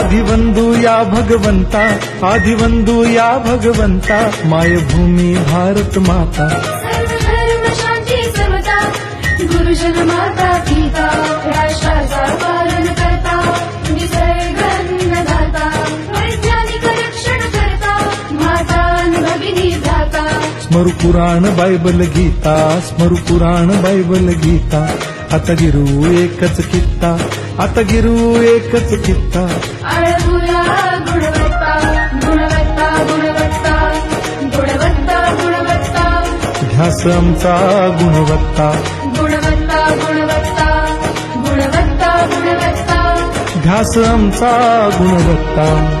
आदिवंदू या भगवंता आदिवंदू या भगवंता मायभूमी भारत माता। गुरुजन पिता राष्ट्राचा पालन करता निसर्ग अन्नदाता वैज्ञानिक रक्षण करता माता अन् भगिनी भ्राता। स्मरु पुराण बायबल गीता स्मरु पुराण बायबल गीता आता गिरू एकच कित्ता आता गिरू एकच कित्ता. आळमुला गुणवत्ता गुणवत्ता गुणवत्ता गुणवत्ता गुणवत्ता. ध्यास आमचा गुणवत्ता. गुणवत्ता गुणवत्ता गुणवत्ता गुणवत्ता. ध्यास आमचा गुणवत्ता.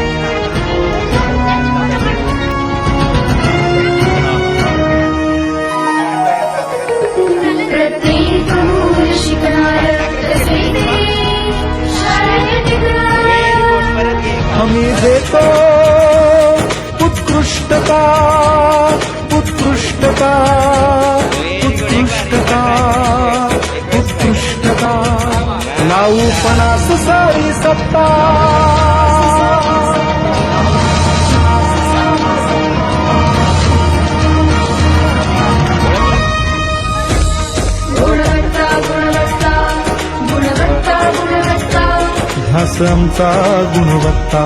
देतो. उत्कृष्टता उत्कृष्टता उत्कृष्टता उत्कृष्टता. नाऊ पणास सारी सत्ता. आमचा गुणवत्ता.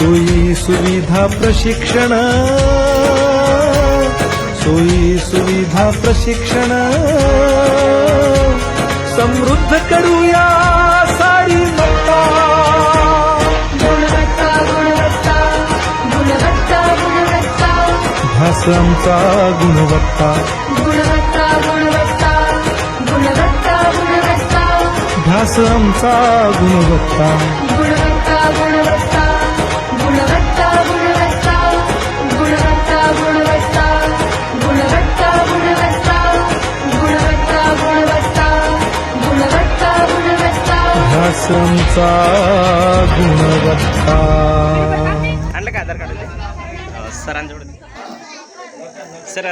सोयी सुविधा प्रशिक्षण. सोयी सुविधा प्रशिक्षण. समृद्ध करूया सारी मत्ता गुणवत्ता गुणवत्ता गुणवत्ता गुणवत्ता. ध्यास आमचा गुणवत्ता. गुणवत्ता गुणवत्ता गुणवत्ता गुणवत्ता. ध्यास आमचा गुणवत्ता गुणवत्ता. गुणवत्ता गुणवत्ता. ध्यास गुणवत्ता. आणलं का आधार कार्ड सरांजवळ सर